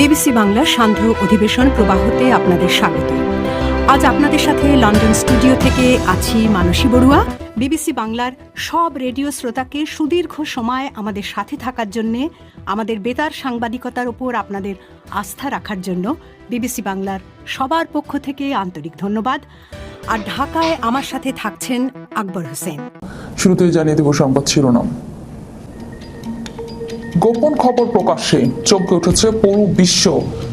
BBC বাংলার সান্ধ্য অধিবেশন প্রবাহতে আপনাদের স্বাগত। আজ আপনাদের সাথে লন্ডন স্টুডিও থেকে আছি মানসী বড়ুয়া। বিবিসি বাংলার সব রেডিও শ্রোতাকে সুদীর্ঘ সময় আমাদের সাথে থাকার জন্যে, আমাদের বেতার সাংবাদিকতার ওপর আপনাদের আস্থা রাখার জন্য বিবিসি বাংলার সবার পক্ষ থেকে আন্তরিক ধন্যবাদ। আর ঢাকায় আমার সাথে থাকছেন আকবর হোসেন। শুরুতেই জানিয়ে দেব সংবাদ শিরোনাম। গোপন খবর প্রকাশ্যে চমকে উঠেছে পুরো বিশ্ব।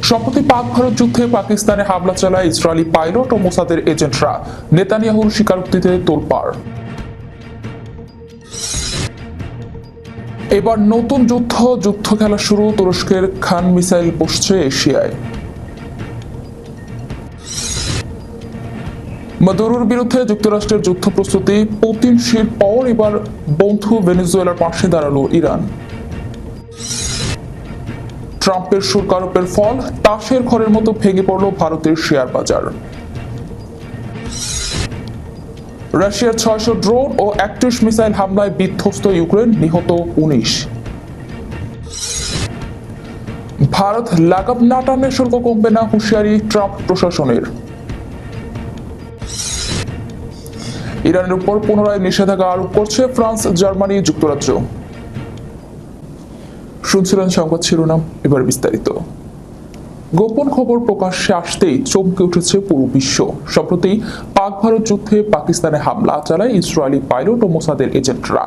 সম্প্রতি পাক ভারত যুদ্ধে পাকিস্তানে হামলা চালায় ইসরায়েলি পাইলট ও মোসাদের এজেন্টরা। নেতানিয়াহুর স্বীকারোক্তিতে তোলপাড়। এবার নতুন যুদ্ধ যুদ্ধ খেলা শুরু, তুরস্কের খান মিসাইল বসছে এশিয়ায়। মাদুরোর বিরুদ্ধে যুক্তরাষ্ট্রের যুদ্ধ প্রস্তুতি, পুতিন শির পর এবার বন্ধু ভেনেজুয়েলার পাশে দাঁড়াল ইরান। ট্রাম্পের সুরকারোপের ফল তাসের ঘরের মতো ভেঙে পড়ল ভারতের শেয়ার বাজার। রাশিয়ার ছয়শো ড্রোন ও একত্রিশ মিসাইল হামলায় বিধ্বস্ত ইউক্রেন, নিহত উনিশ। ভারত লাগাম না টানলে শুল্ক কমবে না হুঁশিয়ারি ট্রাম্প প্রশাসনের। ইরানের উপর পুনরায় নিষেধাজ্ঞা আরোপ করছে ফ্রান্স, জার্মানি, যুক্তরাজ্য। শুনছিলেন সংবাদ শিরোনাম, এবার বিস্তারিত। গোপন খবর প্রকাশ্যে আসতেই চমকে উঠেছে পুরো বিশ্ব। সম্প্রতি পাক ভারত যুদ্ধে পাকিস্তানে হামলা চালায় ইসরায়েলি পাইলট ও মোসাদের এজেন্টরা।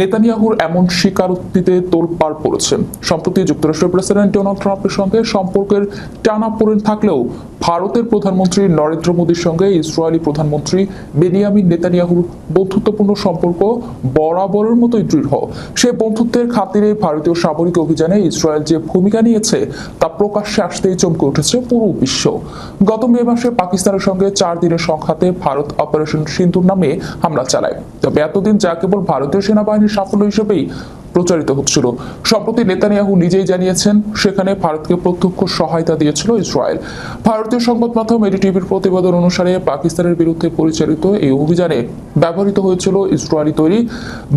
নেতানিয়াহুর এমন স্বীকারোক্তিতে তোলপাড় পড়েছে। সম্প্রতি যুক্তরাষ্ট্রের প্রেসিডেন্ট ডোনাল্ড ট্রাম্পের সঙ্গে সম্পর্কের টানা পড়েন থাকলেও ভারতের প্রধানমন্ত্রী নরেন্দ্র মোদীর সঙ্গে ইসরায়েলি প্রধানমন্ত্রী বেনিয়ামিন নেতানিয়াহুর বন্ধুত্বপূর্ণ সম্পর্ক বরাবরের মতোই দৃঢ়। সে বন্ধুত্বের খাতিরে ভারতীয় সামরিক অভিযানে ইসরায়েল যে ভূমিকা নিয়েছে তা প্রকাশ্যে আসতেই চমকে উঠেছে পুরো বিশ্ব। গত মে মাসে পাকিস্তানের সঙ্গে চার দিনের সংঘাতে ভারত অপারেশন সিন্ধুর নামে হামলা চালায়। তবে এতদিন যা কেবল ভারতীয় সেনাবাহিনীর সাফল্য হিসেবেই প্রচারিত হচ্ছিল। সম্প্রতি নেতানিয়াহু নিজেই জানিয়েছেন, সেখানে ভারতকে প্রত্যক্ষ সহায়তা দিয়েছিল ইসরায়েল। ভারতীয় সংবাদ মাধ্যম এডিটিভির প্রতিবেদন অনুসারে পাকিস্তানের বিরুদ্ধে পরিচালিত এই অভিযানে ব্যবহৃত হয়েছিল ইসরায়েলি তৈরি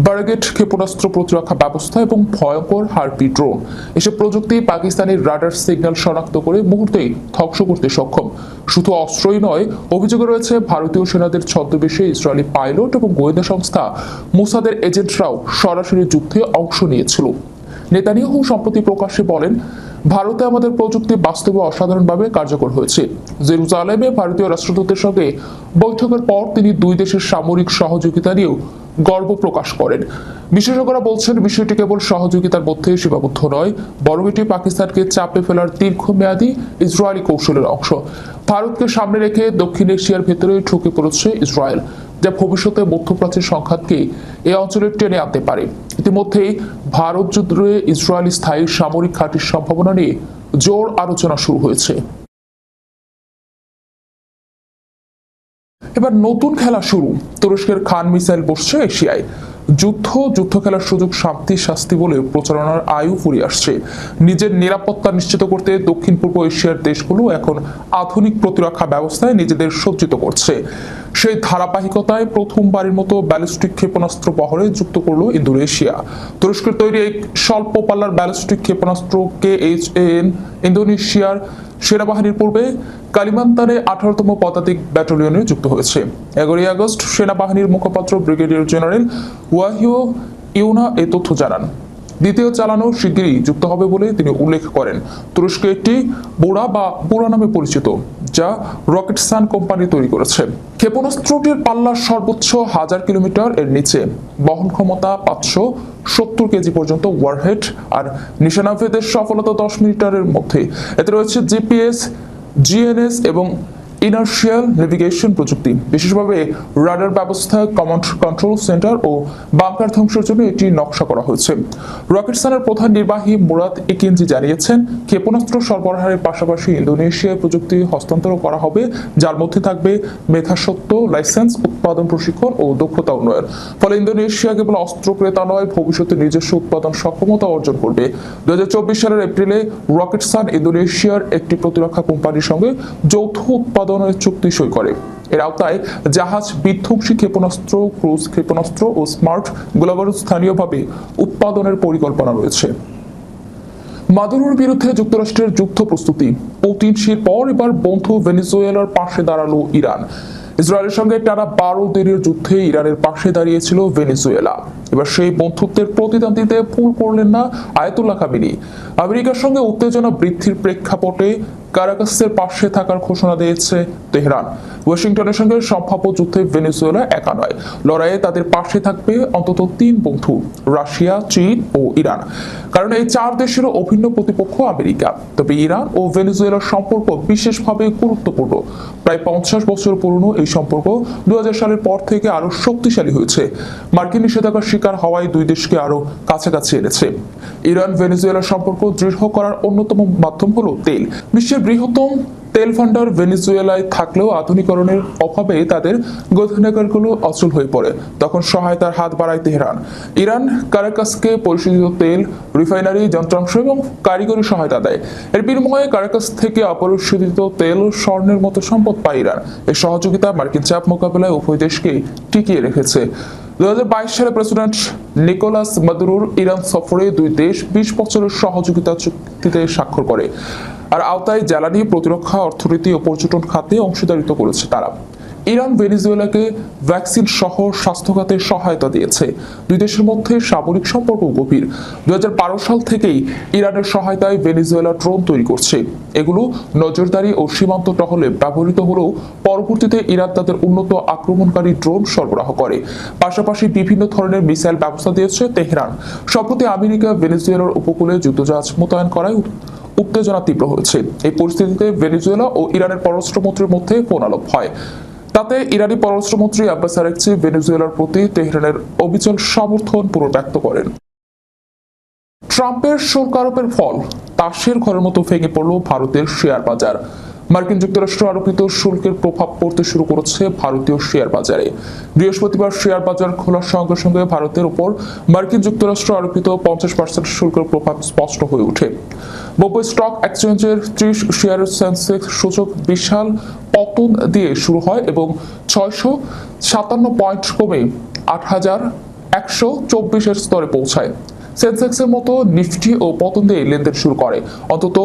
বার্গেট ক্ষেপণাস্ত্র প্রতিরক্ষা ব্যবস্থা এবং ভয়ঙ্কর হারপি ড্রোন। এসব প্রযুক্তি পাকিস্তানের রাডার সিগন্যাল শনাক্ত করে মুহূর্তেই ধ্বংস করতে সক্ষম। শুধু অস্ত্রই নয়, অভিযোগে রয়েছে ভারতীয় সেনাদের ছদ্মবেশে ইসরায়েলি পাইলট এবং গোয়েন্দা সংস্থা মুসাদের এজেন্টরাও সরাসরি যুদ্ধে অংশ নিয়েছিল। নেতানিয়াহু সম্প্রতি প্রকাশ্যে বলেন, ভারতে আমাদের প্রযুক্তি বাস্তবে অসাধারণভাবে কার্যকর হয়েছে। জেরুজালেমে ভারতীয় রাষ্ট্রদূতের সঙ্গে বৈঠকের পর তিনি দুই দেশের সামরিক সহযোগিতা নিয়েও গর্ব প্রকাশ করেন। বিশেষজ্ঞরা বলছেন, বিষয়টি কেবল সহযোগিতার মধ্যে সীমাবদ্ধ নয়, বরং এটি পাকিস্তানকে চাপে ফেলার দীর্ঘমেয়াদী ইসরায়েলি কৌশলের অংশ। ভারতকে সামনে রেখে দক্ষিণ এশিয়ার ভেতরে ঢুকে পড়েছে ইসরায়েল, যা ভবিষ্যতে মধ্যপ্রাচ্যের সংঘাতকে এই অঞ্চলে টেনে আনতে পারে। ইতিমধ্যেই ভারত যুদ্ধে ইসরায়েলি স্থায়ী সামরিক ঘাঁটির সম্ভাবনা নিয়ে জোর আলোচনা শুরু হয়েছে। এবার নতুন খেলা শুরু। তুরস্কের খান মিসাইল বসছে এশিয়ায়। যুদ্ধ যুদ্ধ খেলার সুযোগ, শান্তি, শাস্তি বলে প্রচারণার আয়ু ফুরিয়ে আসছে। নিজের নিরাপত্তা নিশ্চিত করতে দক্ষিণ পূর্ব এশিয়ার দেশগুলো এখন আধুনিক প্রতিরক্ষা ব্যবস্থায় নিজেদের সজ্জিত করছে। সেই ধারাবাহিকতায় প্রথমবারের মতো ব্যালিস্টিক ক্ষেপণাস্ত্র বহরে যুক্ত করল ইন্দোনেশিয়া। তুরস্কের তৈরি এক স্বল্প পাল্লার ব্যালিস্টিক ক্ষেপণাস্ত্র কে এইচ এন ইন্দোনেশিয়ার সেনাবাহিনীর পূর্বে কালিমান্তানে আঠারোতম পদাতিক ব্যাটালিয়নে যুক্ত হয়েছে। এগারোই আগস্ট সেনাবাহিনীর মুখপাত্র ব্রিগেডিয়ার জেনারেল ওয়াহিও ইউনা এ তথ্য জানান। দ্বিতীয় চালানো শিগগিরই যুক্ত হবে বলে তিনি উল্লেখ করেন। তুরস্কে একটি বোড়া বা বুড়া নামে পরিচিত, যা রকেট সান কোম্পানি তৈরি করেছে। ক্ষেপণাস্ত্রটির পাল্লার সর্বোচ্চ হাজার কিলোমিটার এর নিচে। বহন ক্ষমতা পাঁচশো সত্তর কেজি পর্যন্ত ওয়ারহেড আর নিশানাভেদের সফলতা দশ মিটারের মধ্যে। এতে রয়েছে জিপিএস, জিএনএস এবং ইনার্শিয়াল নেভিগেশন প্রযুক্তি, বিশেষভাবে রাডার ব্যবস্থা কমান্ড কন্ট্রোল সেন্টার ও বাংকার ধ্বংসের জন্য এটি নকশা করা হয়েছে। রকেটসানের প্রধান নির্বাহী মুরাদ ইকিনজি জানিয়েছেন, ক্ষেপণাস্ত্র সরবরাহের পাশাপাশি ইন্দোনেশিয়ায় প্রযুক্তি হস্তান্তর করা হবে, যার মধ্যে থাকবে মেধাসত্ত্ব লাইসেন্স, উৎপাদন প্রশিক্ষণ ও দক্ষতা উন্নয়ন। ফলে ইন্দোনেশিয়া কেবল অস্ত্র ক্রেতা নয়, ভবিষ্যতে নিজস্ব উৎপাদন সক্ষমতা অর্জন করবে। দুই হাজার চব্বিশ সালের এপ্রিলে রকেটসান ইন্দোনেশিয়ার একটি প্রতিরক্ষা কোম্পানির সঙ্গে যৌথ উৎপাদনের চুক্তি সই করে। এর আওতায় জাহাজ, বিধ্বংসী ক্ষেপণাস্ত্র, ক্রুজ ক্ষেপণাস্ত্র ও স্মার্ট গোলাবারুদ স্থানীয়ভাবে উৎপাদনের পরিকল্পনা রয়েছে। মাদুরোর বিরুদ্ধে যুক্তরাষ্ট্রের যুদ্ধ প্রস্তুতি। পুতিনশির পর এবার বন্ধু ভেনিজুয়েলার পাশে দাঁড়াল ইরান। ইসরায়েলের সঙ্গে টানা বারো দিনের যুদ্ধে ইরানের পাশে দাঁড়িয়েছিল ভেনিজুয়েলা। এবার সেই বন্ধুত্বের প্রতিদান দিতে ভুল করলেন না আয়াতুল্লাহ খামিনি। আমেরিকার সঙ্গে উত্তেজনা বৃদ্ধির প্রেক্ষাপটে কারাকাসের পাশে থাকার ঘোষণা দিয়েছে তেহরান। ওয়াশিংটনের সঙ্গে সম্ভাব্য যুদ্ধে ভেনেজুয়েলা একা নয়। লড়াইয়ে তাদের পাশে থাকবে অন্তত তিন বন্ধু, রাশিয়া, চীন ও ইরান। কারণ এই চার দেশের অভিন্ন প্রতিপক্ষ আমেরিকা। তবে ইরান ও ভেনেজুয়েলার সম্পর্ক বিশেষভাবে গুরুত্বপূর্ণ। প্রায় পঞ্চাশ বছর পুরনো এই সম্পর্ক দুই হাজার সালের পর থেকে আরও শক্তিশালী হয়েছে। মার্কিন নিষেধাজ্ঞার শিকার হওয়ায় দুই দেশকে আরও কাছাকাছি এনেছে। ইরান ভেনেজুয়েলার সম্পর্ক দৃঢ় করার অন্যতম মাধ্যম হলো তেল। বিশ্বের বৃহত্তম তেল ভান্ডার ভেনিজুয়েলায় থাকলেও আধুনিকরণের অভাবে তাদের গ্রন্থাগারগুলো অচল হয়ে পড়ে। তখন সহায়তার হাত বাড়ায় তেহরান ইরান কারাকাসকে পরিশোধিত তেল, রিফাইনারি যন্ত্রাংশ এবং কারিগরি সহায়তা দেয়। এর বিনিময়ে কারাকাস থেকে অপরিশোধিত তেল ও স্বর্ণের মতো সম্পদ পায় ইরান। এই সহযোগিতা মার্কিন চাপ মোকাবেলায় উভয় দেশকে টিকিয়ে রেখেছে। দুই হাজার বাইশ সালে প্রেসিডেন্ট নিকোলাস মাদুরোর ইরান সফরে দুই দেশ বিশ বছরের সহযোগিতা চুক্তিতে স্বাক্ষর করে। আর আওতায় জ্বালানি প্রতিরক্ষা, অর্থনীতি ও পর্যটন খাতে অংশীদারিত্ব করেছে তারা। ইরান ভেনিজুয়েলাকে ভ্যাকসিন সহ স্বাস্থ্য খাতে সহায়তা দিয়েছে। দুই দেশের মধ্যে সামরিক সম্পর্ক গভীর। দুই হাজার বারো সাল থেকেই ইরানের সহায়তায় ভেনিজুয়েলা ড্রোন তৈরি করছে। এগুলো নজরদারি ও সীমান্ত টহলে ব্যবহৃত হলেও পরবর্তীতে ইরান তাদের উন্নত আক্রমণকারী ড্রোন সরবরাহ করে। পাশাপাশি বিভিন্ন ধরনের মিসাইল ব্যবস্থা দিয়েছে তেহরান। সম্প্রতি আমেরিকা ভেনিজুয়েলার উপকূলে যুদ্ধজাহাজ মোতায়েন করায় উত্তেজনা তীব্র হয়েছে। এই পরিস্থিতিতে ভেনেজুয়েলা ও ইরানের পররাষ্ট্রমন্ত্রীর মধ্যে ফোনালোপ হয়। তাতে ইরানি পররাষ্ট্রমন্ত্রী আব্বাস আরেকচি ভেনেজুয়েলার প্রতি তেহরানের অবিচল সমর্থন পুনর্ব্যক্ত করেন। ট্রাম্পের শুল্ক আরোপের ফল, তাসের ঘরের মতো ভেঙে পড়ল ভারতের শেয়ার বাজার। মার্কিন যুক্তরাষ্ট্র আরোপিত শুল্কের প্রভাব পড়তে শুরু করেছে ভারতীয় শেয়ার বাজারে। বৃহস্পতিবার শেয়ার বাজার খোলার সঙ্গে সঙ্গে ভারতের উপর মার্কিন যুক্তরাষ্ট্র আরোপিত পঞ্চাশ পার্সেন্ট শুল্কের প্রভাব স্পষ্ট হয়ে ওঠে। বোম্বে স্টক এক্সচেঞ্জের ত্রিশ শেয়ারের সেন্সেক্স সূচক বিশাল পতন দিয়ে শুরু হয় এবং ছয়শো সাতান্ন পয়েন্ট কমে আট হাজার একশো চব্বিশের স্তরে পৌঁছায়। সেন্সেক্সের মতো নিফটি ও পতন দিয়ে লেনদেন শুরু করে। অন্তত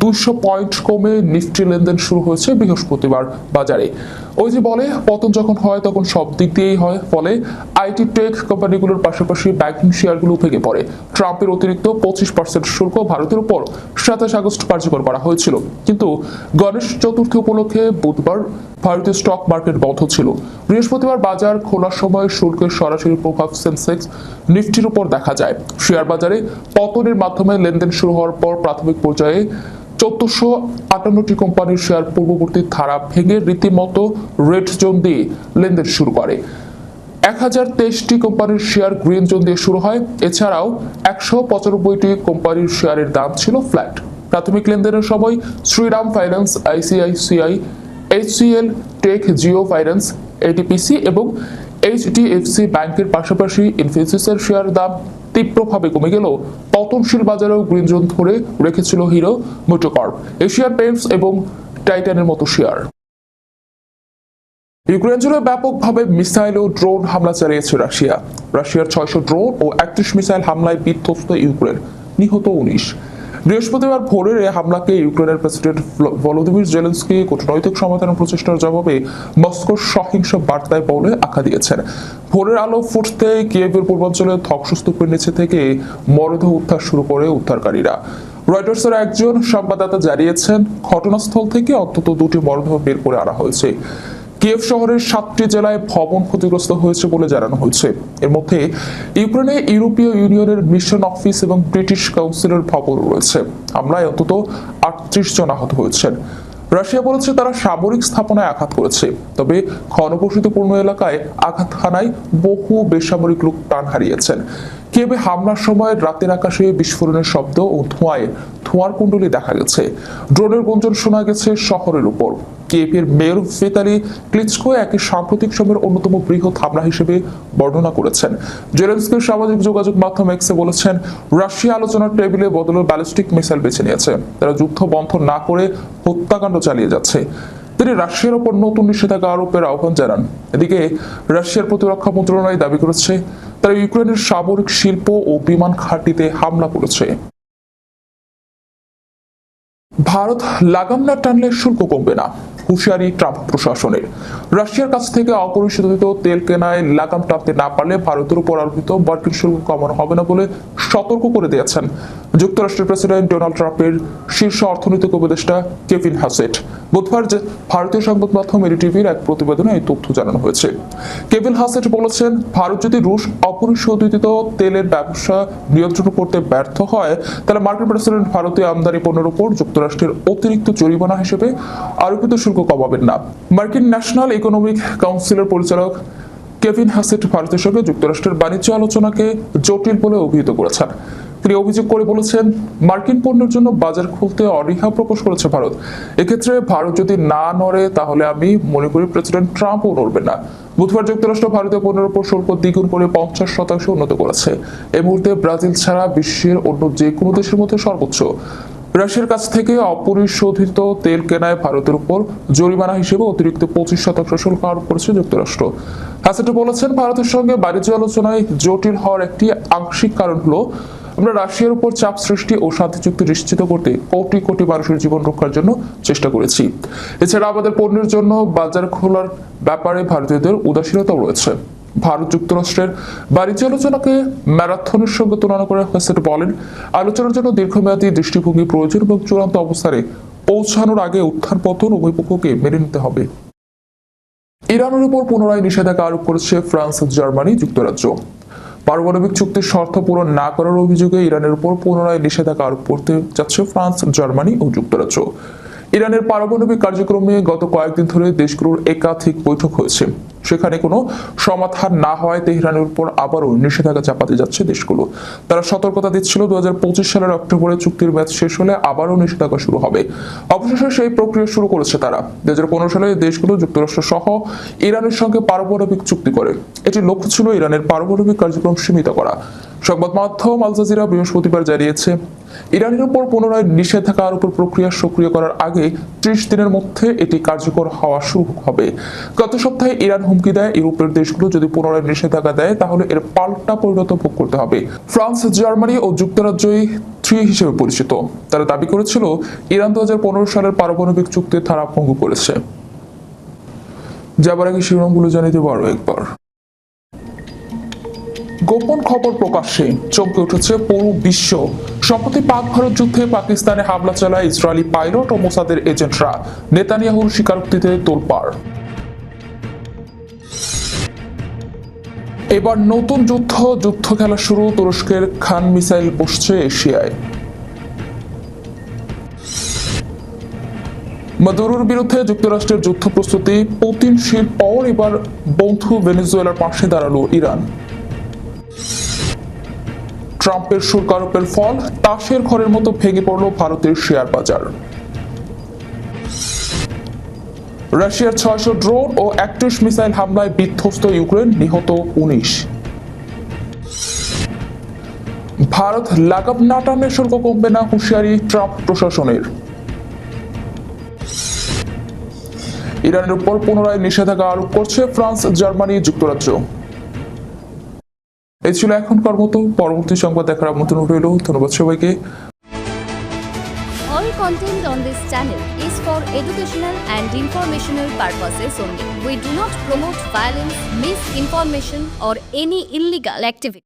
দুইশো পয়েন্ট কমে নিফটি লেনদেন শুরু হয়েছে বৃহস্পতিবার বাজারে। ওই যে বলে, পতন যখন হয় তখন সব দিক দিয়েই হয়। ফলে আইটি টেক কোম্পানিগুলোর পাশাপাশি ব্যাংকিং শেয়ারগুলো ভেঙে পড়ে। ট্রাম্পের অতিরিক্ত পঁচিশ পার্সেন্ট শুল্ক ভারতের উপর সাতাশ আগস্ট কার্যকর করা হয়েছিল। কিন্তু গণেশ চতুর্থী উপলক্ষে বুধবার ভারতীয় স্টক মার্কেট বন্ধ ছিল। বৃহস্পতিবার বাজার খোলার সময় শুল্কের সরাসরি প্রভাব সেন্সেক্স নিফটির উপর দেখা যায়। শেয়ার বাজারে পতনের মাধ্যমে লেনদেন শুরু হওয়ার পর প্রাথমিক পর্যায়ে চোদ্দশো আটান্নটি কোম্পানির শেয়ার পূর্ববর্তী ধারা ভেঙে রীতিমতো রেড জোন দিয়ে লেনদেন শুরু করে। এক হাজার তেইশটি কোম্পানির শেয়ার গ্রিন জোন দিয়ে শুরু হয়। এছাড়াও একশো পঁচানব্বইটি কোম্পানির শেয়ারের দাম ছিল ফ্ল্যাট। প্রাথমিক লেনদেনের সময় Shriram finance, ICICI HCL tech Jio finance NTPC এবং এইচডিএফসি ব্যাংকের পাশাপাশি ইনফোসিসের শেয়ার দাম তীব্রভাবে কমে গেলেও পতনশীল বাজারেও গ্রিন জোন ধরে রেখেছিল হিরো মোটোকর্প এশিয়ান পেন্টস এবং টাইটানের মতো শেয়ার ইউক্রেন জুড়ে ব্যাপকভাবে মিসাইল ও ড্রোন হামলা চালিয়েছে রাশিয়া। রাশিয়ার ছয়শো ড্রোন ও একত্রিশ মিসাইল হামলায় বিধ্বস্ত ইউক্রেন নিহত উনিশ। বৃহস্পতিবার ভোরের হামলাকে ইউক্রেনের প্রেসিডেন্ট ভলোদিমির জেলেন্সকি কূটনৈতিক সমাধানের প্রচেষ্টার জবাবে মস্কোর সহিংস বার্তায় বলে আখ্যা দিয়েছেন। ভোরের আলো ফুটতে কিয়েভের পূর্বাঞ্চলে ধ্বংসস্তূপের নিচে থেকে মরদেহ উদ্ধার শুরু করে উদ্ধারকারীরা। রয়টার্সের একজন সংবাদদাতা জানিয়েছেন, ঘটনাস্থল থেকে অন্তত দুটি মরদেহ বের করে আনা হয়েছে। কিয়েভ শহরের সাতটি জেলায় ভবন ক্ষতিগ্রস্ত হয়েছে বলে জানানো হয়েছে। এর মধ্যে ইউক্রেনে ইউরোপীয় ইউনিয়নের মিশন অফিস এবং ব্রিটিশ কাউন্সিলের ভবন রয়েছে। হামলায় অন্তত আটত্রিশ জন আহত হয়েছেন। রাশিয়া বলেছে তারা সামরিক স্থাপনায় আঘাত করেছে। তবে ঘনবসতিপূর্ণ এলাকায় আঘাত হানায় বহু বেসামরিক লোক প্রাণ হারিয়েছেন। কেবে হামলার সময় রাতের আকাশে বিস্ফোরণের শব্দ ও ধোঁয়ায় ধোঁয়ার কুণ্ডলী দেখা গেছে। ড্রোনের গুঞ্জন শোনা গেছে শহরের উপর। কেপের মেয়র ফেতালি ক্লিচকো একই সাম্প্রতিক সময়ের অন্যতম বৃহৎ হামলা হিসেবে বর্ণনা করেছেন। জেলেন্সকির সামাজিক যোগাযোগ মাধ্যম এক্সে বলেছেন, রাশিয়া আলোচনার টেবিলে বদলের ব্যালিস্টিক মিসাইল বেছে নিয়েছে। তারা যুদ্ধ বন্ধ না করে হত্যাকাণ্ড চালিয়ে যাচ্ছে। তিনি রাশিয়ার ওপর নতুন নিষেধাজ্ঞা আরোপের আহ্বান জানান। এদিকে, রাশিয়ার প্রতিরক্ষা মন্ত্রণালয় দাবি করেছে, তারা ইউক্রেনের সামরিক শিল্প ও বিমান ঘাঁটিতে হামলা করেছে। ভারত লাগাম না টানলে শুল্ক কমবে না। হুঁশিয়ারি ট্রাম্প প্রশাসনের। রাশিয়ার কাছ থেকে অপরিশোধিত তেল কেনায় লাগাম টানতে না পারলে ভারতের উপর আরোপিত মার্কিন শুল্ক কমানো হবে না বলে সতর্ক করে দিয়েছেন যুক্তরাষ্ট্রের প্রেসিডেন্ট ডোনাল্ড ট্রাম্পের শীর্ষ অর্থনৈতিক উপদেষ্টা কেভিন হাসেট। বুধবার যে ভারতীয় সংবাদ মাধ্যম এডিটিভির এক প্রতিবেদনে এই তথ্য জানানো হয়েছে। কেভিন হাসেট বলেছেন, ভারত যদি রুশ অপরিশোধিত তেলের ব্যবসা নিয়ন্ত্রণ করতে ব্যর্থ হয়, তাহলে মার্কিন প্রেসিডেন্ট ভারতীয় আমদানি পণ্যের উপর যুক্তরাষ্ট্রের অতিরিক্ত জরিমানা হিসেবে আরোপিত শুল্ক কমাবেন না। মার্কিন ন্যাশনাল ইকোনমিক কাউন্সিলের পরিচালক কেভিন হাসেট ভারতের সঙ্গে যুক্তরাষ্ট্রের বাণিজ্য আলোচনাকে জটিল বলে অভিহিত করেছেন। তিনি অভিযোগ করে বলেছেন, মার্কিন পণ্যের জন্য বাজার খুলতে অনীহা প্রকাশ করেছে ভারত। এক্ষেত্রে ভারত যদি না নড়ে, তাহলে আমি মনে করি প্রেসিডেন্ট ট্রাম্পও নড়বে না। বুধবার যুক্তরাষ্ট্র ভারতীয় পণ্যের উপর শুল্ক দ্বিগুণ করে পঞ্চাশ শতাংশ উন্নত করেছে। এই মুহূর্তে ব্রাজিল ছাড়া বিশ্বের অন্য যে কোনো দেশের মধ্যে সর্বোচ্চ। রাশিয়ার কাছ থেকে অপরিশোধিত তেল কেনায় ভারতের উপর জরিমানা হিসেবে অতিরিক্ত পঁচিশ শতাংশ শুল্ক আরোপ করেছে যুক্তরাষ্ট্র। হাসেটে বলেছেন, ভারতের সঙ্গে বাণিজ্য আলোচনায় জটিল হওয়ার একটি আংশিক কারণ হলো, আমরা রাশিয়ার উপর চাপ সৃষ্টি ও শান্তি চুক্তি নিশ্চিত করতে কোটি কোটি মানুষের জীবন রক্ষার জন্য চেষ্টা করেছি। এছাড়া আমাদের পণ্যের জন্য বাজার খোলার ব্যাপারে ভারতীয়দের উদাসীনতাও রয়েছে। ভারত যুক্তরাষ্ট্রের বাণিজ্য আলোচনাকে ম্যারাথনের সঙ্গে তুলনা করে হেসেট বলেন, আলোচনার জন্য দীর্ঘমেয়াদী দৃষ্টিভঙ্গি প্রয়োজন এবং চূড়ান্ত অবস্থানে পৌঁছানোর আগে উত্থান পতন উভয় পক্ষকে মেনে নিতে হবে। ইরানের উপর পুনরায় নিষেধাজ্ঞা আরোপ করেছে ফ্রান্স, জার্মানি, যুক্তরাজ্য। পারমাণবিক চুক্তির শর্ত পূরণ না করার অভিযোগে ইরানের উপর পুনরায় নিষেধাজ্ঞা আরোপ করতে যাচ্ছে ফ্রান্স, জার্মানি ও যুক্তরাজ্য। ইরানের পারমাণবিক কার্যক্রমে গত কয়েকদিন ধরে দেশগুলোর একাধিক বৈঠক হয়েছে। সেখানে কোনো সমাধান না হওয়ায় তেহরানের উপর আবারও নিষেধাজ্ঞা চাপাতে যাচ্ছে দেশগুলো। তারা সতর্কতা দিচ্ছিল দু হাজার পঁচিশ সালের অক্টোবরে চুক্তির ম্যাচ শেষ হলে আবারও নিষেধাজ্ঞা শুরু হবে। অবশেষে সেই প্রক্রিয়া শুরু করেছে তারা। দুই হাজার পনেরো সালে দেশগুলো যুক্তরাষ্ট্র সহ ইরানের সঙ্গে পারমাণবিক চুক্তি করে। এটি লক্ষ্য ছিল ইরানের পারমাণবিক কার্যক্রম সীমিত করা। সংবাদ মাধ্যম আল জাজিরা বৃহস্পতিবার জানিয়েছে, ইরানের উপর পুনরায় নিষেধাজ্ঞা আরোপের প্রক্রিয়া সক্রিয় করার আগে ত্রিশ দিনের মধ্যে এটি কার্যকর হওয়া শুরু হবে। গত সপ্তাহে ইরান হুমকি দেয় ইউরোপের দেশগুলো যদি পুনরায় নিষেধাজ্ঞা দেয়, তাহলে এর পাল্টা পরিণত ভোগ করতে হবে। ফ্রান্স, জার্মানি ও যুক্তরাজ্যই থ্রি হিসেবে পরিচিত। তারা দাবি করেছিল, ইরান দু হাজার পনেরো সালের পারমাণবিক চুক্তির ধারা ভঙ্গ করেছে। যাবার আগে শিরোনামগুলো জানিয়ে দেবো আরও একবার। গোপন খবর প্রকাশ্যে চমকে উঠেছে পুরো বিশ্ব। সম্প্রতি পাক ভারত যুদ্ধে পাকিস্তানে হামলা চালায় ইসরায়েলি পাইলট ও মোসাদের এজেন্টরা। নেতানিয়াহুর স্বীকারোক্তিতে তোলপাড়। এবার নতুন যুদ্ধ যুদ্ধ খেলা শুরু, তুরস্কের খান মিসাইল বসছে এশিয়ায়। মাদুরোর বিরুদ্ধে যুক্তরাষ্ট্রের যুদ্ধ প্রস্তুতি পুতিনশীল পর এবার বন্ধু ভেনেজুয়েলার পাশে দাঁড়াল ইরান। ট্রাম্পের শুল্ক আরোপের ফল তাসের ঘরের মতো ভেঙে পড়ল ভারতের শেয়ার বাজার। রাশিয়ার ছয়শো ড্রোন ও একত্রিশ মিসাইল হামলায় বিধ্বস্ত ইউক্রেন, নিহত উনিশ। ভারত লাগাম না টানলে শুল্ক কমবে না হুঁশিয়ারি ট্রাম্প প্রশাসনের। ইরানের উপর পুনরায় নিষেধাজ্ঞা আরোপ করছে ফ্রান্স, জার্মানি, যুক্তরাজ্য। এই ছিল এখনকার মতো পরবর্তী সংবাদ দেখার আমন্ত্রণ রইল ধন্যবাদ সবাইকে All content on this channel is for educational and informational purposes only. We do not promote violence, misinformation, or any illegal activity.